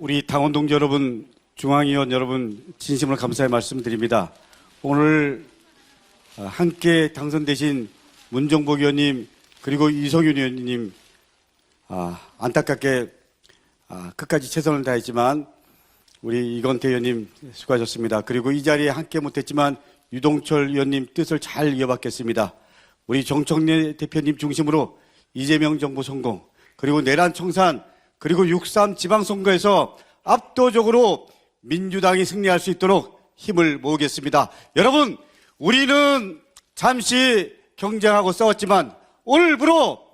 우리 당원 동지 여러분, 중앙위원 여러분 진심으로 감사의 말씀드립니다. 오늘 어, 함께 당선되신 문정복 의원님 그리고 이성윤 의원님 아, 안타깝게 아, 끝까지 최선을 다했지만 우리 이건태 의원님 수고하셨습니다. 그리고 이 자리에 함께 못했지만 유동철 의원님 뜻을 잘 이어받겠습니다. 우리 정청래 대표님 중심으로 이재명 정부 성공 그리고 내란 청산 그리고 6.3 지방선거에서 압도적으로 민주당이 승리할 수 있도록 힘을 모으겠습니다. 여러분, 우리는 잠시 경쟁하고 싸웠지만 오늘부로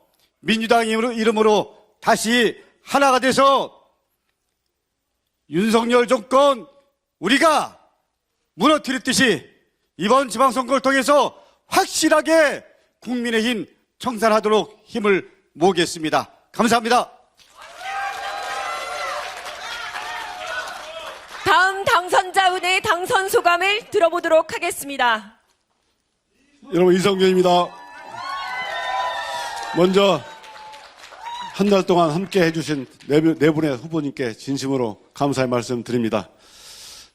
민주당 이름으로 다시 하나가 돼서 윤석열 정권 우리가 무너뜨렸듯이 이번 지방선거를 통해서 확실하게 국민의힘 청산하도록 힘을 모으겠습니다. 감사합니다. 다음 당선자분의 당선 소감을 들어보도록 하겠습니다. 여러분 이성균입니다. 먼저 한 달 동안 함께 해주신 네, 분- 네 분의 후보님께 진심으로 감사의 말씀 드립니다.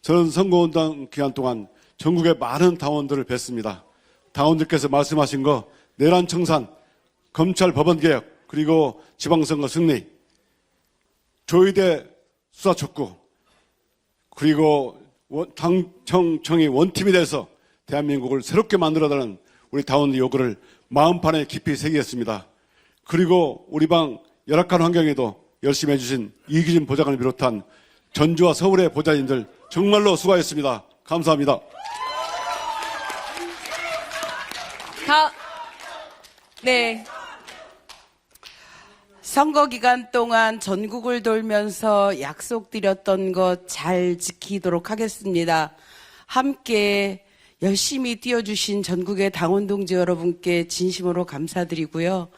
저는 선거운동 기간 동안 전국의 많은 당원들을 뵀습니다. 당원들께서 말씀하신 거 내란 청산, 검찰 법원 개혁, 그리고 지방선거 승리, 조의대 수사 촉구, 그리고 원- 당청청이 원팀이 돼서 대한민국을 새롭게 만들어가는 우리 당원의 요구를 마음판에 깊이 새기겠습니다. 그리고 우리 방 열악한 환경에도 열심히 해주신 이기진 보좌관을 비롯한 전주와 서울의 보좌진들 정말로 수고하셨습니다. 감사합니다. 다, 네. 선거 기간 동안 전국을 돌면서 약속드렸던 것 잘 지키도록 하겠습니다. 함께 열심히 뛰어주신 전국의 당원 동지 여러분께 진심으로 감사드리고요.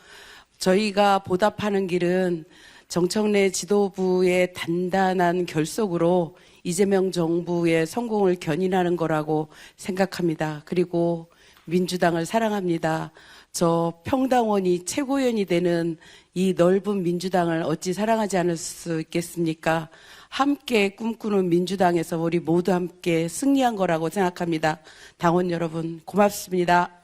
저희가 보답하는 길은 정청래 지도부의 단단한 결속으로 이재명 정부의 성공을 견인하는 거라고 생각합니다. 그리고 민주당을 사랑합니다. 저 평당원이 최고위원이 되는 이 넓은 민주당을 어찌 사랑하지 않을 수 있겠습니까? 함께 꿈꾸는 민주당에서 우리 모두 함께 승리한 거라고 생각합니다. 당원 여러분 고맙습니다.